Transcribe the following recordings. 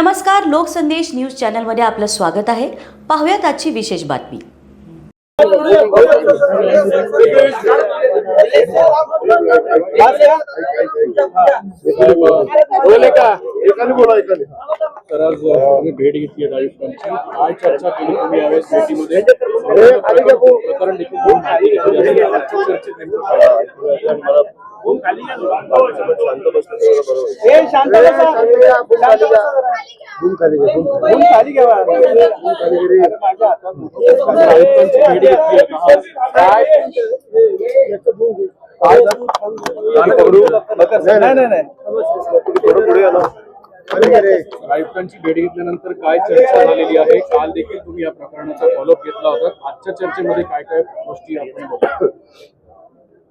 नमस्कार लोकसंदेश न्यूज चॅनलमध्ये आपलं स्वागत आहे. पाहुयात आजची विशेष बातमी. तर आज भेट घेतली आहे काय चर्चा केली तुम्ही यावेळेस भेटीमध्ये. प्रकरण देखील चर्चेत आयुक्तांची भेट घेतल्यानंतर काय चर्चा झालेली आहे काल देखील तुम्ही या प्रकरणाचा फॉलोअप घेतला होता आजच्या चर्चेमध्ये काय काय गोष्टी आपण बघू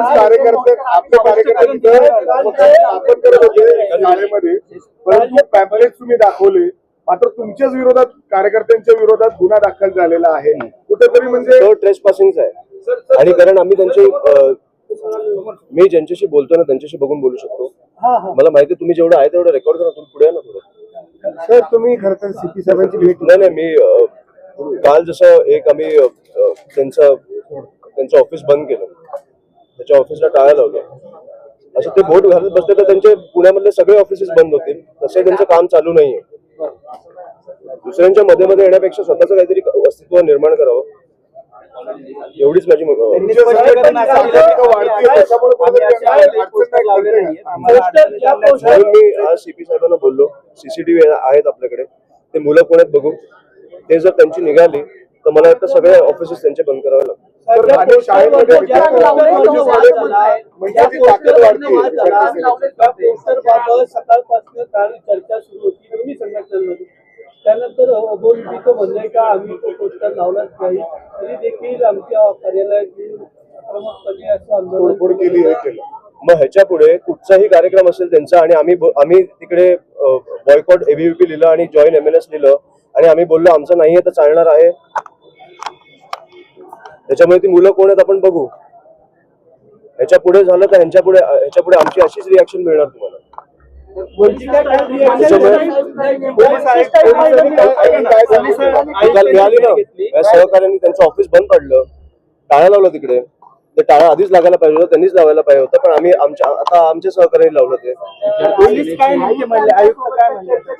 कार्यकर्ते आपले कार्यकर्ते स्थापन करत होते शाळेमध्ये परंतु पॅम्पलेट तुम्ही दाखवले मात्र तुमच्याच विरोधात कार्यकर्त्यांच्या विरोधात गुन्हा दाखल झालेला आहे कुठेतरी म्हणजे तो ट्रेस पासिंग आहे आणि कारण आम्ही त्यांचे मी ज्यांच्याशी बोलतो ना त्यांच्याशी बघून बोलू शकतो मला माहिती आहे तुम्ही जेवढं आहे तेवढं रेकॉर्ड करा तुम्ही पुढे ना थोडं सर तुम्ही खरं तर सीपी साहेबांची भेट नाही नाही मी काल जसं एक आम्ही त्यांचं त्यांचं ऑफिस बंद केलं. त्याच्या ऑफिसला टाळा लावलं असं ते बोट घालत बसले तर त्यांचे पुण्यामधले सगळे ऑफिसेस बंद होतील. तसे त्यांचं काम चालू नाहीये. दुसऱ्यांच्या मध्ये मध्ये येण्यापेक्षा स्वतःचं काहीतरी अस्तित्व निर्माण करावं. एवढीच माझी म- लावल्या आज सीपी साहेबांना बोललो. सीसीटीव्ही आहेत आपल्याकडे. ते मुलं आहेत बघू ते जर त्यांची निघाली तर मला वाटतं सगळे ऑफिसेस त्यांचे बंद करावे लागतील. तर आणि शाळेमध्ये विद्यार्थ्यांमध्ये ती ताकद वाढते. सकाळपासून काल चर्चा सुरू होती दोन्ही संघटनांमध्ये. त्यानंतर बोलबीचं म्हणणं आहे का आम्ही तो पोस्टर लावलाच नाही. तरी देखील आमच्या कार्यालयात असं आंदोलन केली मग ह्याच्या पुढे कुठचाही कार्यक्रम असेल त्यांचा आणि आम्ही आम्ही तिकडे बॉयकॉट एबीव्हीपी लिहिलं आणि जॉईन एम एन एस लिहिलं आणि आम्ही बोललो आमचं नाहीये तर चालणार आहे. त्याच्यामुळे ती मुलं कोण आहेत आपण बघू. ह्याच्या पुढे झालं तर ह्यांच्या पुढे ह्याच्या पुढे आमची अशीच रिॲक्शन मिळणार तुम्हाला. निकाल मिळाली ना या सहकार्यांनी त्यांचं ऑफिस बंद पडलं. टाळा लावलं तिकडे. ते टाळा आधीच लागायला पाहिजे होतं त्यांनीच लावायला पाहिजे होतं पण आम्ही आमच्या आता आमच्या सहकार्याने लावलं ते.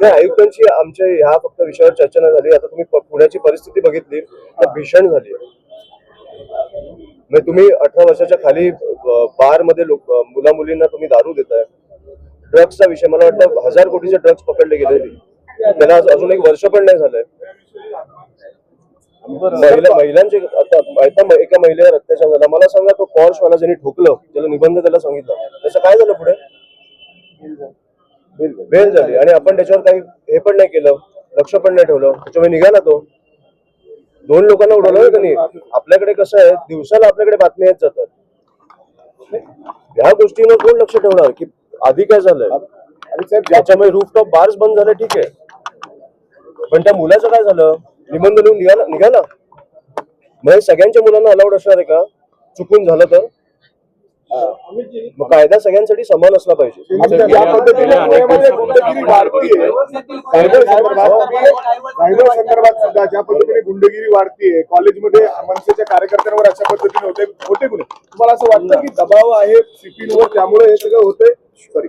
नाही आयुक्तांची आमच्या ह्या फक्त विषयावर चर्चा नाही झाली. आता तुम्ही पुण्याची परिस्थिती बघितली तर भीषण झाली. म्हणजे तुम्ही अठरा वर्षाच्या खाली बारमध्ये लोक मुला मुलींना तुम्ही दारू देताय. ड्रग्सचा विषय मला वाटतं हजार कोटीचे ड्रग्स पकडले गेले त्याला अजून एक वर्ष पण नाही झालंय. महिला महिलांचे आता एका महिलेवर अत्याचार झाला. मला सांगा तो वाला ज्यांनी ठोकलं त्याला निबंध त्याला सांगितलं. त्याचं काय झालं पुढे? बेल झाली. आणि आपण त्याच्यावर काही हे पण नाही केलं लक्ष पण नाही ठेवलं. त्याच्यामुळे निघाला तो. दोन लोकांना उडवलं त्यांनी आपल्याकडे कसं आहे दिवसाला आपल्याकडे बातम्या येत जातात. ह्या गोष्टींवर कोण लक्ष ठेवणार? की आधी काय झालंय? त्याच्यामुळे रूफटॉप बार्स बंद झाले ठीक आहे. पण त्या मुलाचं काय झालं? निबंध लिहून निघाला निघाला? मग हे सगळ्यांच्या मुलांना अलाउड असणार आहे का? चुकून झालं तर? कायदा सगळ्यांसाठी समान असला पाहिजे ज्या पद्धतीने पुण्यामध्ये गुंडगिरी वाढतीये सायबर संदर्भात सायबर संदर्भात सुद्धा ज्या पद्धतीने गुंडगिरी वाढतीये कॉलेजमध्ये मनसेच्या कार्यकर्त्यांवर अशा पद्धतीने होते होते गुन्हे तुम्हाला असं वाटतं की दबाव आहे सीपीवर त्यामुळे हे सगळं होतंय सॉरी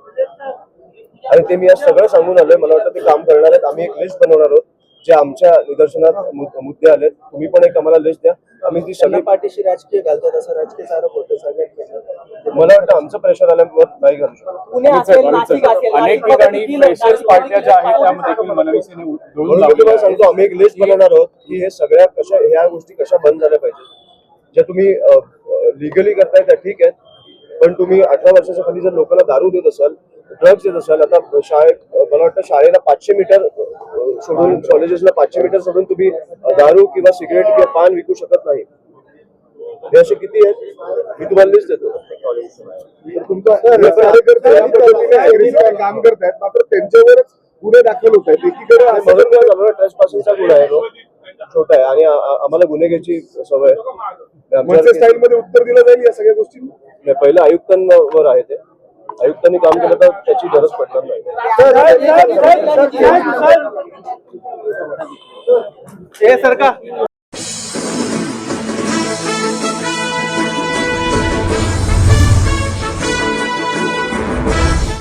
आणि ते मी आज सगळं सांगून आलोय. मला वाटतं ते काम करणार आहेत. आम्ही एक लिस्ट बनवणार आहोत. जे आमच्या निदर्शनात मुद्दे आलेत. तुम्ही पण एक आम्हाला लिस्ट द्या. आम्ही ती सगळी पाठीशी राजकीय घालतात असं राजकीय आरोप होतो सगळ्यात मला वाटतं आमचं प्रेशर आल्यावर नाही घालू शकतो. अनेक ठिकाणी पार्ट्या ज्या आहेत त्यामध्ये देखील मनविसेने तुम्हाला. सांगतो आम्ही एक लिस्ट बनवणार आहोत की हे सगळ्या कशा ह्या गोष्टी कशा बंद झाल्या पाहिजेत. ज्या तुम्ही लिगली करताय त्या ठीक आहेत. पण तुम्ही अठरा वर्षाच्या खाली जर लोकांना दारू देत असाल ड्रग्ज देत असाल. आता शाळेत मला वाटतं शाळेला पाचशे मीटर सोडून कॉलेजेसला पाचशे मीटर सोडून तुम्ही दारू किंवा सिगरेट किंवा पान विकू शकत नाही. हे असे किती आहेत? मी तुम्हाला लिस्ट देतो. कार्यकर्ते काम करतायत मात्र त्यांच्यावरच गुन्हे दाखल होत आहेत. एकीकडे गुन्हा आहे छोटा आहे. आणि आम्हाला गुन्हे घ्यायची सवय स्टाईल मध्ये उत्तर दिलं जाईल या सगळ्या गोष्टी पहिलं आयुक्तांवर आहे ते. आयुक्तांनी काम केलं तर त्याची गरज पडणार नाही हे सर का